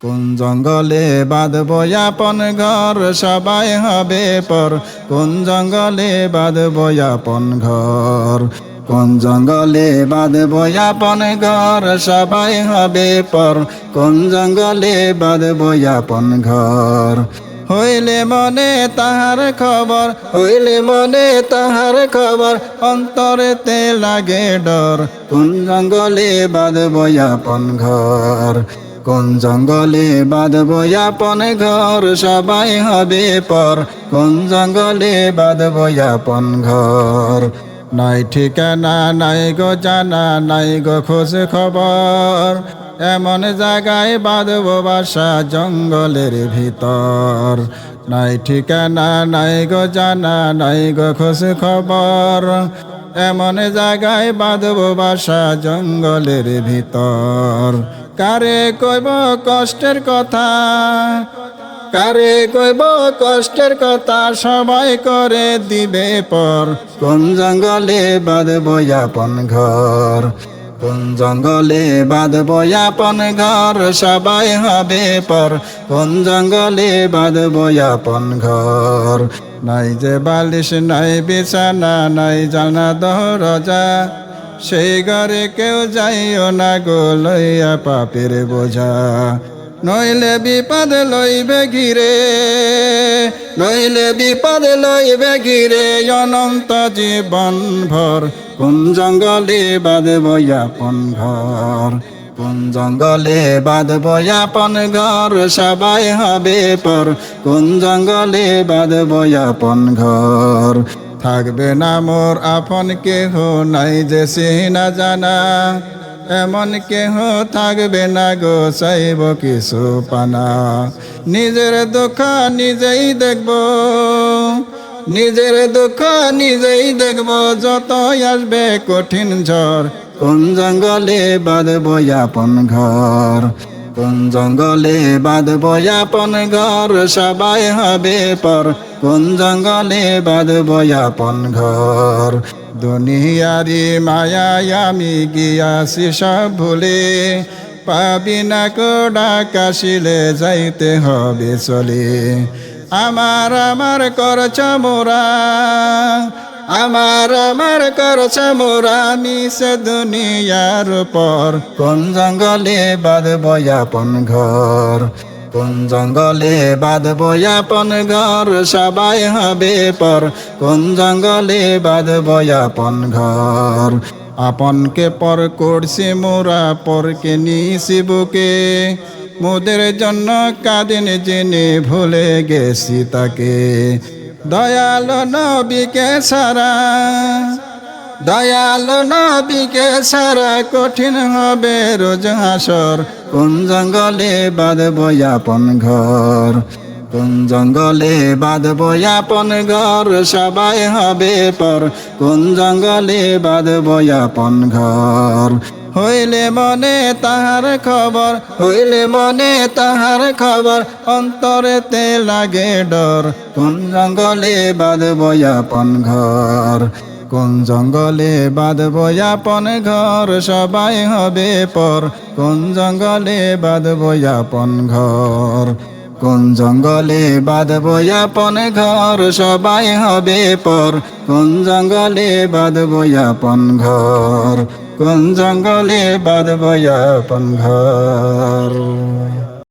কোন জঙ্গলে বাঁধব আপন ঘর, সবাই হবে পর। কোন জঙ্গলে বাঁধব আপন ঘর, কোন জঙ্গলে বাঁধব আপন ঘর, সবাই হবে পর। কোন জঙ্গলে বাঁধব আপন ঘর, হইলে মনে তাহার খবর, হইলে মনে তাহার খবর, অন্তরেতে লাগে ডর। কোন জঙ্গলে বাঁধব আপন ঘর কোন জঙ্গলে বাঁধব আপন ঘর, সবাই হবে পর। কোন জঙ্গলে বাঁধব আপন ঘর। নাই ঠিকানা, নাই গো জানা, নাই গো খোঁজ খবর। এমন জায়গায় বাঁধব বাসা জঙ্গলের ভিতর। নাই ঠিকানা, নাই গো জানা, নাই গো খোঁজ খবর। এমন জায়গায় বাঁধব বাসা জঙ্গলের ভিতর। কারে কইব কষ্টের কথা? কারে কইব কষ্টের কথা? সবাই করে দিবে পর। কোন জঙ্গলে বাঁধব আপন ঘর? কোন জঙ্গলে বাঁধব আপন ঘর? সবাই হবে পর। কোন জঙ্গলে বাঁধব আপন ঘর? নাই যে বালিশ নাই বিছানা নাই জানা দরজা। সেই ঘরে কেউ যাইও না গো লইয়া পাপের বোঝা। নইলে বিপদ লইবে ঘিরে, নইলে বিপদ লইবে ঘিরে অনন্ত জীবন ভর। কোন জঙ্গলে বাঁধব আপন ঘর? কোন জঙ্গলে বাঁধব আপন ঘর? সবাই হবে পর। কোন জঙ্গলে বাঁধব আপন ঘর? থাকবে না মোর আপন কেহ নাই যে সিনা জানা। এমন কেহ থাকবে না গো, চাইব কিছু পানা। নিজের দুঃখ নিজেই দেখব, নিজের দুঃখ নিজেই দেখব। যত আসবে কঠিন ঝড়, কোন জঙ্গলে বাঁধব আপন ঘর। কোন জঙ্গলে বাঁধব আপন ঘর, সবাই হবে পর। কোন জঙ্গলে বাঁধব আপন ঘর। দুনিয়ারি মায়ায় আমি গিয়াছি সব ভুলে। পাবি না কোডা কাশিলে যাইতে হবে চলে। আমার আমার করছ মোরা। আমার আমার করছ মোরা মিশে দুনিয়ার পর কোন জঙ্গলে বাঁধব আপন ঘর? কোন জঙ্গলে বাঁধব আপন ঘর? সবাই হবে পর। কোন জঙ্গলে বাঁধব আপন ঘর? আপনকে পর করছি মোরা, পরকে নিছি বুকে। মোদের জন্য কাদিন জেনে ভুলে গেছি তাকে। দয়াল নবীকে সারা, দয়াল নবীকে সারা কঠিন হবে রোজ হাসর। কোন জঙ্গলে বাদ আপন ঘর? কোন জঙ্গলে বাঁধব আপন ঘর, সবাই হবে পর। কোন জঙ্গলে বাঁধব আপন ঘর? হইলে মনে তাহার খবর, হইলে মনে তাহার খবর, অন্তরেতে লাগে ডর। কোন জঙ্গলে বাঁধব আপন ঘর? কোন জঙ্গলে বাঁধব আপন ঘর, সবাই হবে পর। কোন জঙ্গলে বাঁধব আপন ঘর? কোন জঙ্গলে বাঁধব আপন ঘর সবাই হবে পর কোন জঙ্গলে বাঁধব আপন ঘর কোন জঙ্গলে বাঁধব আপন ঘর